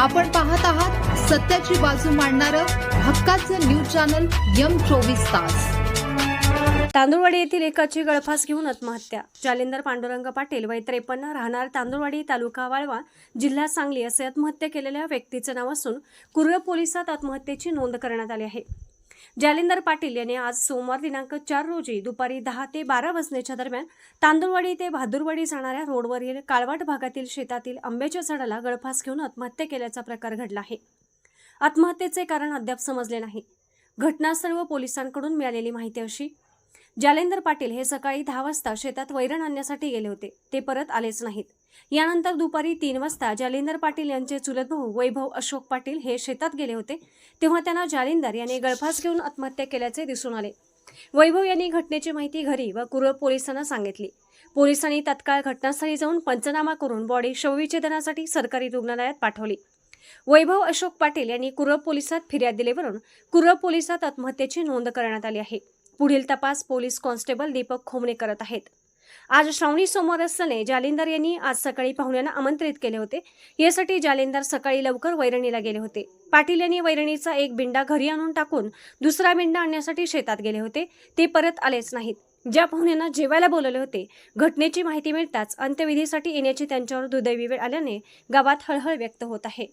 आपण पाहत आहात सत्याची बाजू मांडणारं हक्काचं न्यूज चॅनल यम चोवीस तास. तांदूळवाडी येथील एकाची गळफास घेऊन आत्महत्या. जालिंदर पांडुरंग पाटील वय त्रेपन्न राहणार तांदूळवाडी तालुका वाळवा जिल्हा सांगली असे आत्महत्या केलेल्या व्यक्तीचं नाव असून कुर्ग पोलिसात आत्महत्येची नोंद करण्यात आली आहे. जालिंदर पाटील यांनी आज सोमवार दिनांक चार रोजी दुपारी दहा ते बारा वाजण्याच्या दरम्यान तांदूळवाडी ते भादुरवाडी जाणाऱ्या रोडवरील काळवाट भागातील शेतातील आंब्याच्या झाडाला गळफास घेऊन आत्महत्या केल्याचा प्रकार घडला आहे. आत्महत्येचे कारण अद्याप समजले नाही. घटनास्थळ व पोलिसांकडून मिळालेली माहिती अशी जालेंदर पाटील हे सकाळी दहा वाजता शेतात वैरण आणण्यासाठी गेले होते. ते परत आलेच नाहीत. यानंतर दुपारी तीन वाजता जालिंदर पाटील यांचे चुलत भाऊ वैभव अशोक पाटील हे शेतात गेले होते. तेव्हा त्यांना जालिंदर यांनी गळफास घेऊन आत्महत्या केल्याचे दिसून आले. वैभव यांनी घटनेची माहिती घरी व कुरळ पोलिसांना सांगितली. पोलिसांनी तत्काळ घटनास्थळी जाऊन पंचनामा करून बॉडी शवविच्छेदनासाठी सरकारी रुग्णालयात पाठवली. वैभव अशोक पाटील यांनी कुरळ पोलिसात फिर्याद दिल्यावरून कुरळ पोलिसात आत्महत्येची नोंद करण्यात आली आहे. पुढील तपास पोलीस कॉन्स्टेबल दीपक खोमणे करत आहेत. आज श्रावणी सोमवार असल्याने जालिंदर यांनी आज सकाळी पाहुण्यांना आमंत्रित केले होते. यासाठी जालिंदर सकाळी लवकर वैरणीला गेले होते. पाटील यांनी वैरणीचा एक बिंडा घरी आणून टाकून दुसरा बिंडा आणण्यासाठी शेतात गेले होते. ते परत आलेच नाहीत. ज्या पाहुण्यांना जेवायला बोलवले होते घटनेची माहिती मिळताच अंत्यविधीसाठी येण्याची त्यांच्यावर दुर्दैवी वेळ आल्याने गावात हळहळ व्यक्त होत आहे.